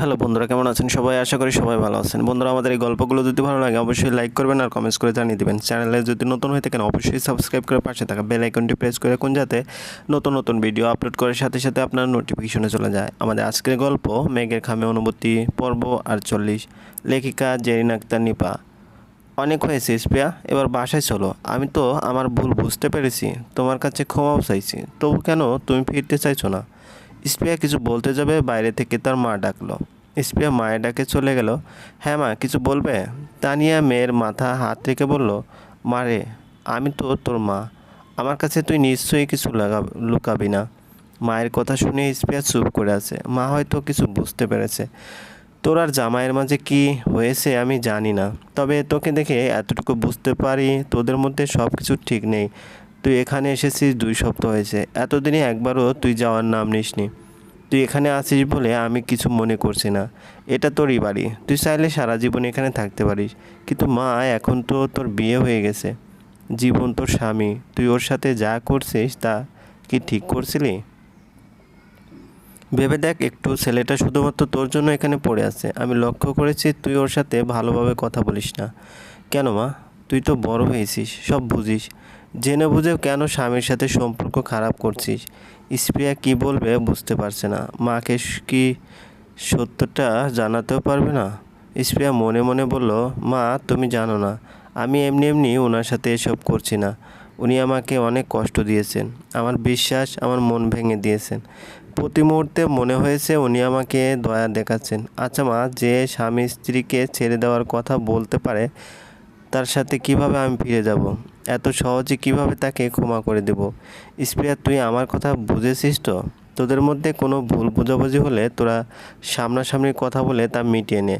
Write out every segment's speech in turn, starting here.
Hello বন্ধুরা, কেমন আছেন? সবাই আশা করি সবাই ভালো আছেন। বন্ধুরা, আমাদের এই গল্পগুলো যদি ভালো লাগে, অবশ্যই লাইক করবেন আর কমেন্টস করে জানিয়ে দেবেন। চ্যানেলে যদি নতুন হয়ে থাকেন, অবশ্যই সাবস্ক্রাইব করে পাশে থাকা বেল আইকনটি প্রেস করে রাখুন যাতে নতুন নতুন ভিডিও আপলোড করার সাথে সাথে আপনার নোটিফিকেশনে চলে যায়। আমাদের আজকের গল্প, মেঘের খামে অনুভূতি, পর্ব আটচল্লিশ, লেখিকা জেরিন আক্তার নিপা। অনেক হয়েছে স্প্রিয়া এবার বাসায় চলো। আমি তো আমার ভুল বুঝতে পেরেছি, তোমার কাছে ক্ষমাও চাইছি। তবু কেন তুমি ফিরতে চাইছো না? স্প্রিয়া কিছু বলতে যাবে, বাইরে থেকে তার মা ডাকলো। স্প্রিয়া মায়ের ডাকে চলে গেল। হ্যাঁ মা, কিছু বলবে? তানিয়া মেয়ের মাথা হাত রেখে বলল, মারে, আমি তো তোর মা। আমার কাছে তুই নিশ্চয়ই কিছু লাগা, লুকাবি না। মায়ের কথা শুনে স্প্রিয়া চুপ করে আছে। মা হয়তো কিছু বুঝতে পেরেছে। তোর আর জামাইয়ের মাঝে কি হয়েছে আমি জানি না। তবে তোকে দেখে এতটুকু বুঝতে পারি, তোদের মধ্যে সব কিছু ঠিক নেই। তুই এখানে এসেছিস দুই সপ্তাহ হয়েছে। এতদিনে একবারও তুই যাওয়ার নাম নিসনি। তুই এখানে আসিস বলে আমি কিছু মনে করছি না। এটা তোরই বাড়ি। তুই চাইলে সারা জীবন এখানে থাকতে পারিস। কিন্তু মা, এখন তো তোর বিয়ে হয়ে গেছে। জীবন তোর স্বামী। তুই ওর সাথে যা করছিস তা কি ঠিক করছিলি? ভেবে দেখ, একটু ছেলেটা শুধুমাত্র তোর জন্য এখানে পড়ে আছে। আমি লক্ষ্য করেছি তুই ওর সাথে ভালোভাবে কথা বলিস না। কেন মা? তুই তো বড় হয়েছিস, সব বুঝিস। জেনে বুঝে কেন স্বামীর সাথে সম্পর্ক খারাপ করছিস? স্প্রিয়া কি বলবে বুঝতে পারছে না। মাকে কি সত্যটা জানাতেও পারবে না? স্প্রিয়া মনে মনে বলল, মা, তুমি জানো না। আমি এমনি এমনি ওনার সাথে এসব করছি না। উনি আমাকে অনেক কষ্ট দিয়েছেন। আমার বিশ্বাস, আমার মন ভেঙে দিয়েছেন। প্রতি মুহূর্তে মনে হয়েছে উনি আমাকে দয়া দেখাচ্ছেন। আচ্ছা মা, যে স্বামী স্ত্রীকে ছেড়ে দেওয়ার কথা বলতে পারে, তার সাথে কীভাবে আমি ফিরে যাব? এত সহজে কীভাবে তাকে ক্ষমা করে দেব? স্প্রিয়া, তুই আমার কথা বুঝেছিস তো? তোদের মধ্যে কোনো ভুল বোঝাবুঝি হলে তোরা সামনাসামনি কথা বলে তা মিটিয়ে নে।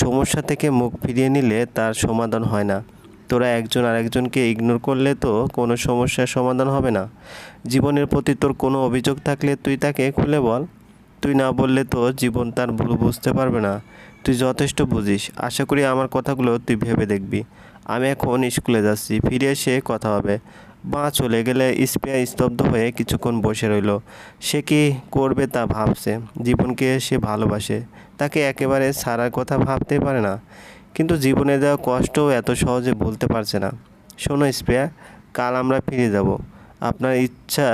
সমস্যা থেকে মুখ ফিরিয়ে নিলে তার সমাধান হয় না। তোরা একজন আরেকজনকে ইগনোর করলে তো কোনো সমস্যার সমাধান হবে না। জীবনের প্রতি তোর কোনো অভিযোগ থাকলে তুই তাকে খুলে বল। তুই না বললে তো জীবন তার ভুল বুঝতে পারবে না। তুই যথেষ্ট বুঝিস। আশা করি আমার কথাগুলো তুই ভেবে দেখবি। আমি এখন স্কুলে যাচ্ছি, ফিরে এসে কথা হবে। মা চলে গেলে স্প্রিয়া স্তব্ধ হয়ে কিছুক্ষণ বসে রইল। সে কি করবে তা ভাবছে, জীবনকে সে ভালোবাসে, তাকে একেবারে ছাড়ার কথা ভাবতেই পারে না। কিন্তু জীবনে দেওয়া কষ্টও এত সহজে বলতে পারছে না। শোনো স্প্রিয়া কাল আমরা ফিরে যাব। আপনার ইচ্ছা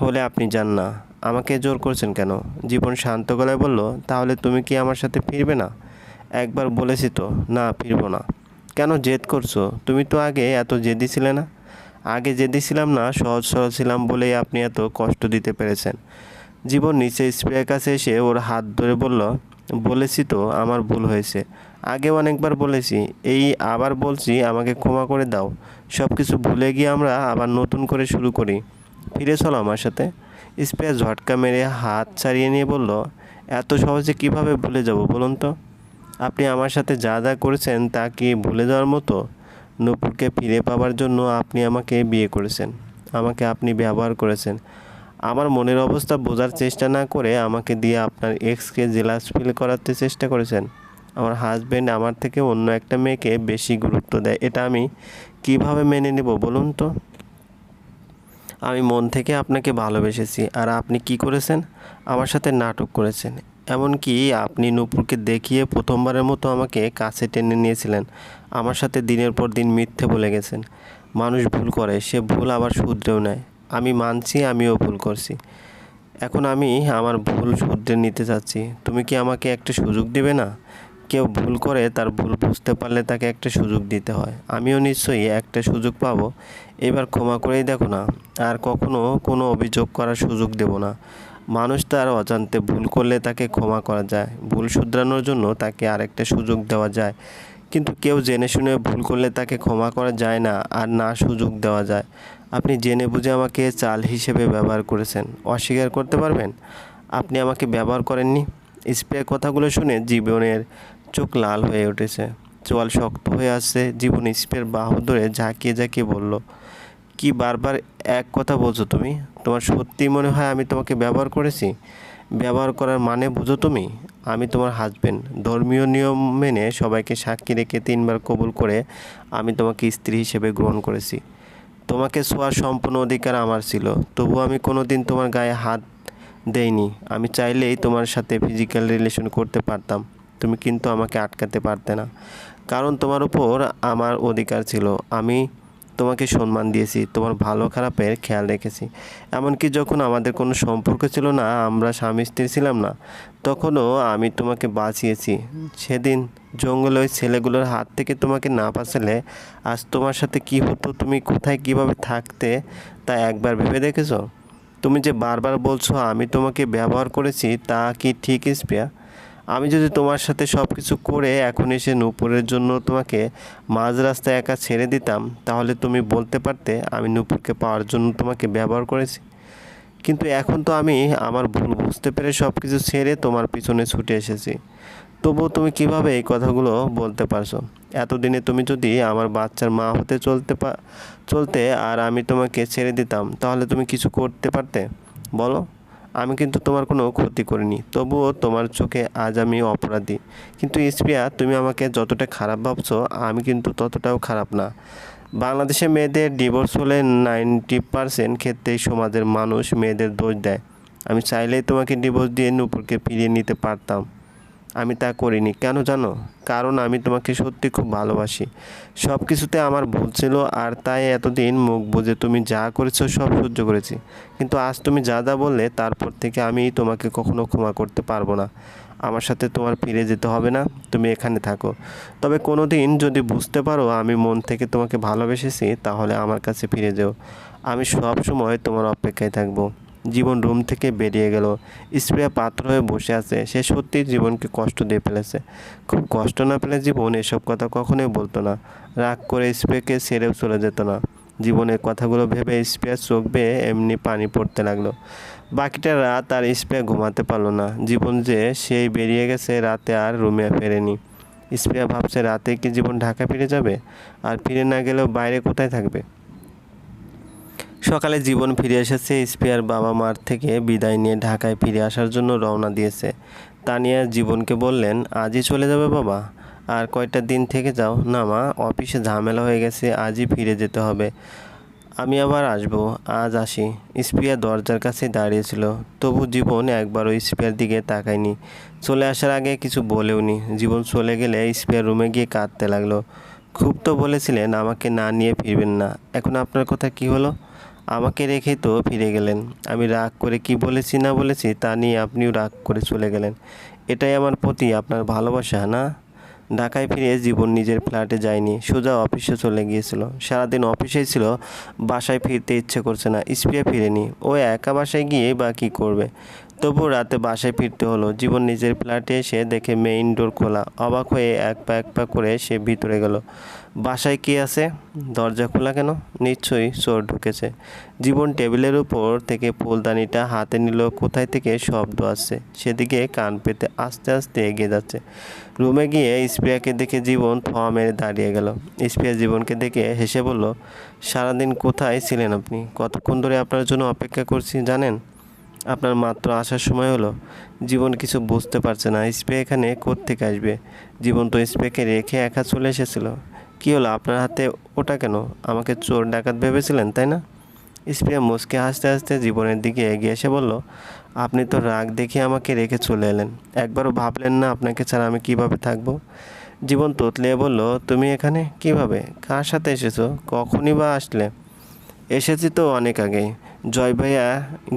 হলে আপনি যান না। আমাকে জোর করছেন কেন? জীবন শান্ত গলায় বলল, তাহলে তুমি কি আমার সাথে ফিরবে না? একবার বলেছি তো, না, ফিরবো না। কেন জেদ করছ? তুমি তো আগে এত জেদি ছিলে না। আগে জেদি ছিলাম না, সহজ সরল ছিলাম বলেই আপনি এত কষ্ট দিতে পেরেছেন। জীবন নিচে স্প্রের কাছে এসে ওর হাত ধরে বলল, বলেছি তো, আমার ভুল হয়েছে। আগে অনেকবার বলেছি, এই আবার বলছি, আমাকে ক্ষমা করে দাও। সব কিছু ভুলে গিয়ে আমরা আবার নতুন করে শুরু করি। ফিরে চলো আমার সাথে। স্প্রে ঝটকা মেরে হাত ছাড়িয়ে নিয়ে বলল, এত সহজে কীভাবে ভুলে যাব বলুন তো? আপনি আমার সাথে যা যা করেছেন তা কি ভুলে যাওয়ার মতো? নূপুরকে ফিরে পাওয়ার জন্য আপনি আমাকে বিয়ে করেছেন। আমাকে আপনি ব্যবহার করেছেন। আমার মনের অবস্থা বোঝার চেষ্টা না করে আমাকে দিয়ে আপনার এক্সকে জেলাস ফিল করাতে চেষ্টা করেছেন। আমার হাজব্যান্ড আমার থেকে অন্য একটা মেয়েকে বেশি গুরুত্ব দেয়। এটা আমি কীভাবে মেনে নেব বলুন তো? আমি মন থেকে আপনাকে ভালোবেসেছি। আর আপনি কি করেছেন? আমার সাথে নাটক করেছেন। এমনকি আপনি নূপুরকে দেখিয়ে প্রথমবারের মতো আমাকে কাছে টেনে নিয়েছিলেন। আমার সাথে দিনের পর দিন মিথ্যে বলে গেছেন। মানুষ ভুল করে, সে ভুল আবার শুধরেও নেয়। আমি মানছি, আমিও ভুল করছি। এখন আমি আমার ভুল শুধরে নিতে চাচ্ছি। তুমি কি আমাকে একটা সুযোগ দেবে না? কেউ ভুল করে তার ভুল বুঝতে পারলে তাকে একটা সুযোগ দিতে হয়। আমিও নিশ্চয়ই একটা সুযোগ পাবো। এবার ক্ষমা করেই দেখো না, আর কখনো কোনো অভিযোগ করার সুযোগ দেব না। মানুষ তার অজান্তে ভুল করলে তাকে ক্ষমা করা যায়, ভুল শুধরানোর জন্য তাকে আরেকটা সুযোগ দেওয়া যায়। কিন্তু কেউ জেনে শুনে ভুল করলে তাকে ক্ষমা করা যায় না আর না সুযোগ দেওয়া যায়। আপনি জেনে বুঝে আমাকে চাল হিসেবে ব্যবহার করেছেন, অস্বীকার করতে পারবেন? আপনি আমাকে ব্যবহার করেননি? স্প্রে কথাগুলো শুনে জীবনের চোখ লাল হয়ে উঠেছে। চোয়াল শক্ত হয়ে আসছে, জীবন স্প্রের বাহু ধরে ঝাঁকিয়ে ঝাঁকিয়ে বলল, কি বারবার এক কথা বলছো তুমি? তোমার সত্যি মনে হয় আমি তোমাকে ব্যবহার করেছি? ব্যবহার করার মানে বুঝো তুমি? আমি তোমার হাজবেন্ড ধর্মীয় নিয়ম মেনে সবাইকে সাক্ষী রেখে তিনবার কবুল করে আমি তোমাকে স্ত্রী হিসেবে গ্রহণ করেছি। তোমাকে ছোঁয়ার সম্পূর্ণ অধিকার আমার ছিল। তবু আমি কোনো দিন তোমার গায়ে হাত দেইনি। আমি চাইলেই তোমার সাথে ফিজিক্যাল রিলেশন করতে পারতাম। তুমি কিন্তু আমাকে আটকাতে পারতে না। কারণ তোমার উপর আমার অধিকার ছিল। আমি তোমাকে সম্মান দিয়েছি, তোমার ভালো খারাপের খেয়াল রেখেছি। এমনকি যখন আমাদের কোনো সম্পর্ক ছিল না, আমরা স্বামী স্ত্রী ছিলাম না, তখনও আমি তোমাকে বাঁচিয়েছি। সেদিন জঙ্গলে ওই ছেলেগুলোর হাত থেকে তোমাকে না বাঁচালে আজ তোমার সাথে কি হতো, তুমি কোথায় কীভাবে থাকতে, তা একবার ভেবে দেখেছ? তুমি যে বারবার বলছো, আমি তোমাকে ব্যবহার করেছি, তা কি ঠিক স্প্রিয়া আমি যদি তোমার সাথে সব কিছু করে এখন এসে নূপুরের জন্য তোমাকে মাঝ রাস্তায় একা ছেড়ে দিতাম, তাহলে তুমি বলতে পারতে আমি নূপুরকে পাওয়ার জন্য তোমাকে ব্যবহার করেছি। কিন্তু এখন তো আমি আমার ভুল বুঝতে পেরে সব কিছু ছেড়ে তোমার পিছনে ছুটে এসেছি। তবুও তুমি কীভাবে এই কথাগুলো বলতে পারছ? এতদিনে তুমি যদি আমার বাচ্চার মা হতে চলতে চলতে আর আমি তোমাকে ছেড়ে দিতাম, তাহলে তুমি কিছু করতে পারতে? বলো। আমি কিন্তু তোমার কোনো ক্ষতি করিনি। তবুও তোমার চোখে আজ আমি অপরাধী। কিন্তু ইসপিয়া তুমি আমাকে যতটা খারাপ ভাবছ, আমি কিন্তু ততটাও খারাপ না। বাংলাদেশে মেয়েদের ডিভোর্স হলে নাইনটি পারসেন্ট ক্ষেত্রেই সমাজের মানুষ মেয়েদের দোষ দেয়। আমি চাইলেই তোমাকে ডিভোর্স দিয়ে নূপুরকে ফিরিয়ে নিতে পারতাম। আমি তা করিনি। কেন জানো? কারণ আমি তোমাকে সত্যি খুব ভালোবাসি। সব কিছুতে আমার ভুল ছিল আর তাই এতদিন মুখ বুঝে তুমি যা করেছ সব সহ্য করেছি। কিন্তু আজ তুমি যা যা বললে তারপর থেকে আমি তোমাকে কখনো ক্ষমা করতে পারব না। আমার সাথে তোমার ফিরে যেতে হবে না। তুমি এখানে থাকো। তবে কোনো দিন যদি বুঝতে পারো আমি মন থেকে তোমাকে ভালোবেসেছি, তাহলে আমার কাছে ফিরে যেও। আমি সব সময় তোমার অপেক্ষায় থাকব। জীবন রুম থেকে বেরিয়ে গেল। স্প্রিয়া পাত্র হয়ে বসে আছে। সে সত্যিই জীবনকে কষ্ট দিয়ে ফেলেছে। খুব কষ্ট না পেলে জীবন এসব কথা কখনোই বলতো না। রাগ করে স্প্রেকে সেরেও চলে যেত না। জীবনের কথাগুলো ভেবে স্প্রিয়ার চোখ বেয়ে এমনি পানি পড়তে লাগল। বাকিটা রাত আর স্প্রিয়া ঘুমাতে পারল না। জীবন যে সেই বেরিয়ে গেছে রাতে আর রুমে ফেরেনি। স্প্রিয়া ভাবছে রাতে কি জীবন ঢাকা ফিরে যাবে? আর ফিরে না গেলেও বাইরে কোথায় থাকবে? সকালে জীবন ফিরে এসেছে স্পিয়ার বাবা মার থেকে বিদায় নিয়ে ঢাকায় ফিরে আসার জন্য রওনা দিয়েছে। তানিয়া জীবনকে বললেন, আজই চলে যাবে বাবা। আর কয়টা দিন থেকে যাও। না মা, অফিসে ঝামেলা হয়ে গেছে, আজই ফিরে যেতে হবে। আমি আবার আসব, আজ আসি। স্পিয়া দরজার কাছে দাঁড়িয়েছিল। তবু জীবন একবারও স্পিয়ার দিকে তাকায়নি। চলে আসার আগে কিছু বলেওনি। জীবন চলে গেলে স্পিয়ার রুমে গিয়ে কাঁদতে লাগল। খুব তো বলেছিলেন, আমাকে না নিয়ে ফিরবেন না। এখন আপনার কথা কি হলো? আমাকে রেখে তো ফিরে গেলেন। আমি রাগ করে কি বলেছি না বলেছি তা নিয়ে আপনিও রাগ করে চলে গেলেন। এটাই আমার প্রতি আপনার ভালোবাসা, না? ঢাকায় ফিরে জীবন নিজের ফ্ল্যাটে যায়নি সোজা অফিসে চলে গিয়েছিল। সারাদিন অফিসেই ছিল, বাসায় ফিরতে ইচ্ছে করছে না স্প্রিয়া ফিরেনি। ও একা বাসায় গিয়ে বা কী করবে? তবু রাতে বাসায় ফিরতে হলো। জীবন নিজের ফ্ল্যাটে এসে দেখে মেইন ডোর খোলা। অবাক হয়ে এক পা এক পা করে সে ভিতরে গেল। বাসায় কে আছে? দরজা খোলা কেন? নিশ্চয়ই চোর ঢুকেছে। জীবন টেবিলের উপর থেকে ফুলদানিটা হাতে নিল। কোথায় থেকে শব্দ আসছে? সেদিকে কান পেতে আস্তে আস্তে এগিয়ে যাচ্ছে। রুমে গিয়ে স্প্রিয়াকে দেখে জীবন থা মেরে দাঁড়িয়ে গেল। স্প্রিয়া জীবনকে দেখে হেসে বলল, সারাদিন কোথায় ছিলেন আপনি? কতক্ষণ ধরে আপনার জন্য অপেক্ষা করছি, জানেন? আপনার মাত্র আসার সময় হলো। জীবন কিছু বুঝতে পারছে না। স্প্রে এখানে কোত্থেকে আসবে? জীবন তো স্প্রেকে রেখে একা চলে এসেছিল। কী হলো? আপনার হাতে ওটা কেন? আমাকে চোর ডাকাত ভেবেছিলেন, তাই না? স্প্রে মুসকে হাসতে হাসতে জীবনের দিকে এগিয়ে এসে বলল, আপনি তো রাগ দেখে আমাকে রেখে চলে এলেন। একবারও ভাবলেন না আপনাকে ছাড়া আমি কীভাবে থাকব? জীবন তোতলিয়ে বলল, তুমি এখানে কীভাবে? কার সাথে এসেছ? কখনই বা আসলে? এসেছি তো অনেক আগেই। জয় ভাইয়া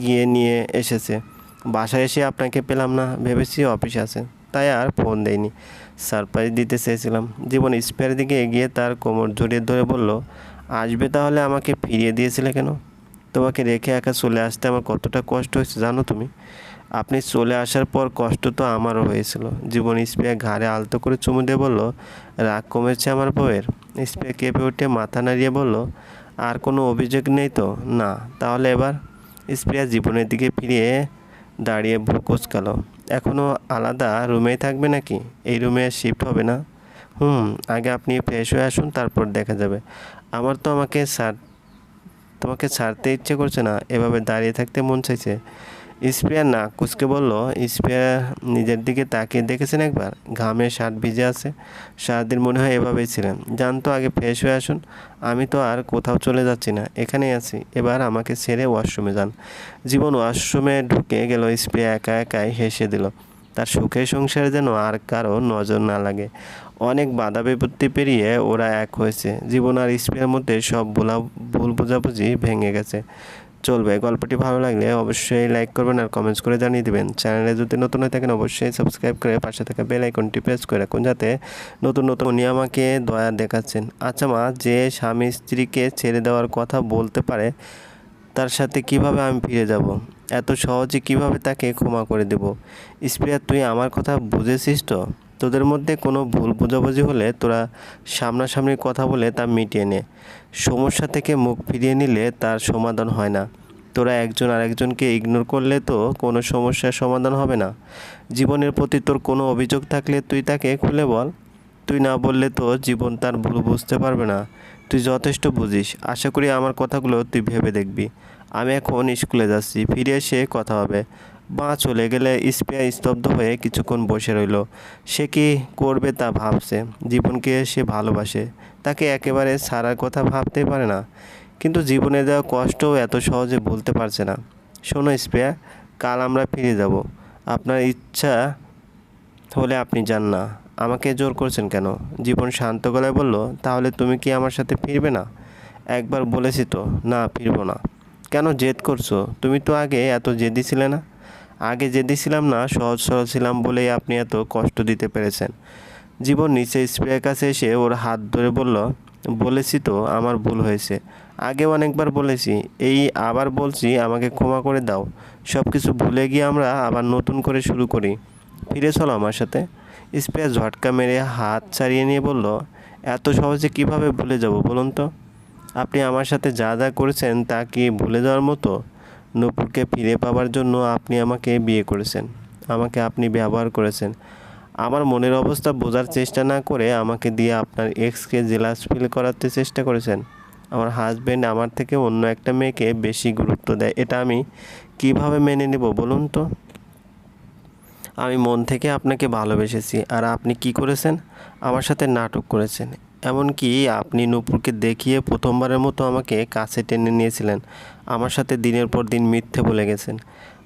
গিয়ে নিয়ে এসেছে। বাসায় এসে আপনাকে পেলাম না, ভেবেছি অফিস আছে। তাই আর ফোন দেয়নি। সারপ্রাইজ দিতে চেয়েছিলাম। জীবন স্পেয়ার দিকে এগিয়ে তার কোমর জড়িয়ে ধরে বলল, আসবে তাহলে আমাকে ফিরিয়ে দিয়েছিলে কেন? তোমাকে রেখে একা চলে আসতে আমার কতটা কষ্ট হয়েছে জানো তুমি? আপনি চলে আসার পর কষ্ট তো আমারও হয়েছিল। জীবন স্প্রে ঘাড়ে আলতো করে চুমু দিয়ে বলল, রাগ কমেছে আমার বউয়ের? স্প্রে কেঁপে উঠে মাথা নাড়িয়ে বলল, আর কোনো অভিযোগ নেই তো? না, তাহলে এবার স্প্রিয়া জীবনের দিকে ফিরিয়ে দাঁড়িয়ে ভ্রু কুচকালো। এখনও আলাদা রুমেই থাকবে নাকি? এই রুমে শিফট হবে না? হুম, আগে আপনি ফ্রেশ হয়ে আসুন, তারপর দেখা যাবে। আমার তো আমাকে সার তোমাকে ছাড়তে ইচ্ছে করছে না, এভাবে দাঁড়িয়ে থাকতে মন চাইছে। স্প্রিয়া না কুচকে বলল স্প্রিয়া নিজের দিকে তাকিয়ে দেখেছেন একবার? ঘামে শার্ট ভিজে আছে। সারাদিন মনে হয় এভাবেই ছিলেন। জানতো আগে ফ্রেশ হয়ে আসুন। আমি তো আর কোথাও চলে যাচ্ছি না। এখানেই আছি। এবার আমাকে ছেড়ে ওয়াশরুমে যান। জীবন ওয়াশরুমে ঢুকে গেল স্প্রিয়া একা একাই হেসে দিল। তার সুখের সংসারে যেন আর কারও নজর না লাগে। অনেক বাধা বিপত্তি পেরিয়ে ওরা এক হয়েছে। জীবন আর স্প্রিয়ার মধ্যে সব ভুলা, ভুল বোঝাবুঝি ভেঙে গেছে। চলবে। গল্পটি ভালো লাগলে অবশ্যই লাইক করবেন আর কমেন্টস করে জানিয়ে দেবেন। চ্যানেলে যদি নতুন হয়ে থাকেন অবশ্যই সাবস্ক্রাইব করে পাশে থাকা বেল আইকনটি প্রেস করে রাখুন যাতে নতুন নতুন উনি আমাকে দয়া দেখাচ্ছেন। আচ্ছা মা, যে স্বামী স্ত্রীকে ছেড়ে দেওয়ার কথা বলতে পারে, তার সাথে কীভাবে আমি ফিরে যাব? এত সহজে কীভাবে তাকে ক্ষমা করে দেব? স্প্রিয়া, তুই আমার কথা বুঝেছিস তো? তোদের মধ্যে কোনো ভুল বোঝাবুঝি হলে তোরা সামনাসামনি কথা বলে তা মিটিয়ে নে। সমস্যা থেকে মুখ ফিরিয়ে নিলে তার সমাধান হয় না। তোরা একজন আরেকজনকে ইগনোর করলে তো কোনো সমস্যার সমাধান হবে না। জীবনের প্রতি তোর কোনো অভিযোগ থাকলে তুই তাকে খুলে বল। তুই না বললে তো জীবন তার ভুল বুঝতে পারবে না। তুই যথেষ্ট বুঝিস। আশা করি আমার কথাগুলো তুই ভেবে দেখবি। আমি এখন স্কুলে যাচ্ছি। ফিরে এসে কথা হবে। মা চলে গেলে স্পিয়া স্তব্ধ হয়ে কিছুক্ষণ বসে রইল। সে কি করবে তা ভাবছে। জীবনকে সে ভালোবাসে। তাকে একেবারে ছাড়ার কথা ভাবতেই পারে না। কিন্তু জীবনে দেওয়া কষ্টও এত সহজে বলতে পারছে না। শোনো স্প্রিয়া কাল আমরা ফিরে যাব। আপনার ইচ্ছা হলে আপনি যান না। আমাকে জোর করছেন কেন? জীবন শান্ত গলায় বলল, তাহলে তুমি কি আমার সাথে ফিরবে না? একবার বলেছি তো, না, ফিরবো না। কেন জেদ করছ? তুমি তো আগে এত জেদি ছিলে না? আগে জেদি ছিলাম না, সহজ সরল ছিলাম বলেই আপনি এত কষ্ট দিতে পেরেছেন। জীবন নিচে স্প্রের কাছে এসে ওর হাত ধরে বলল, বলেছি তো, আমার ভুল হয়েছে। আগে অনেকবার বলেছি, এই আবার বলছি, আমাকে ক্ষমা করে দাও। সব কিছু ভুলে গিয়ে আমরা আবার নতুন করে শুরু করি। ফিরে চলো আমার সাথে। স্প্রে ঝটকা মেরে হাত ছাড়িয়ে নিয়ে বলল, এত সহজে কীভাবে ভুলে যাব বলুন তো? আপনি আমার সাথে যা যা করেছেন তা কি ভুলে যাওয়ার মতো? নূপুরকে ফিরে পাওয়ার জন্য আপনি আমাকে বিয়ে করেছেন। আমাকে আপনি ব্যবহার করেছেন। আমার মনের অবস্থা বোঝার চেষ্টা না করে আমাকে দিয়ে আপনার এক্সকে জেলাস ফিল করাতে চেষ্টা করেছেন। আমার হাজব্যান্ড আমার থেকে অন্য একটা মেয়েকে বেশি গুরুত্ব দেয়। এটা আমি কীভাবে মেনে নেব বলুন তো? আমি মন থেকে আপনাকে ভালোবেসেছি। আর আপনি কি করেছেন? আমার সাথে নাটক করেছেন। এমনকি আপনি নূপুরকে দেখিয়ে প্রথমবারের মতো আমাকে কাছে টেনে নিয়েছিলেন। আমার সাথে দিনের পর দিন মিথ্যে বলে গেছেন।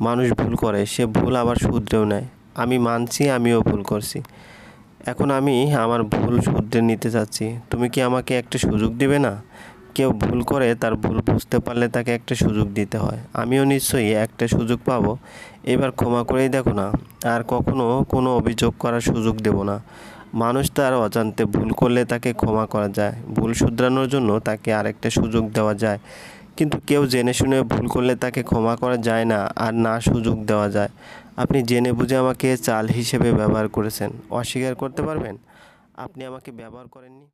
মানুষ ভুল করে, সে ভুল আবার শুধরেও নেয়। আমি মানছি, আমিও ভুল করছি। এখন আমি আমার ভুল শুধরে নিতে চাচ্ছি। তুমি কি আমাকে একটা সুযোগ দেবে না? কেউ ভুল করে তার ভুল বুঝতে পারলে তাকে একটা সুযোগ দিতে হয়। আমিও নিশ্চয়ই একটা সুযোগ পাবো। এবার ক্ষমা করেই দেখো না, আর কখনো কোনো অভিযোগ করার সুযোগ দেব না। মানুষ তার অজান্তে ভুল করলে তাকে ক্ষমা করা যায়, ভুল শুধরানোর জন্য তাকে আরেকটা সুযোগ দেওয়া যায়। কিন্তু কেউ জেনে শুনে ভুল করলে তাকে ক্ষমা করা যায় না, আর না সুযোগ দেওয়া যায়। আপনি জেনে বুঝে আমাকে চাল হিসেবে ব্যবহার করেছেন। অস্বীকার করতে পারবেন? আপনি আমাকে ব্যবহার করেননি?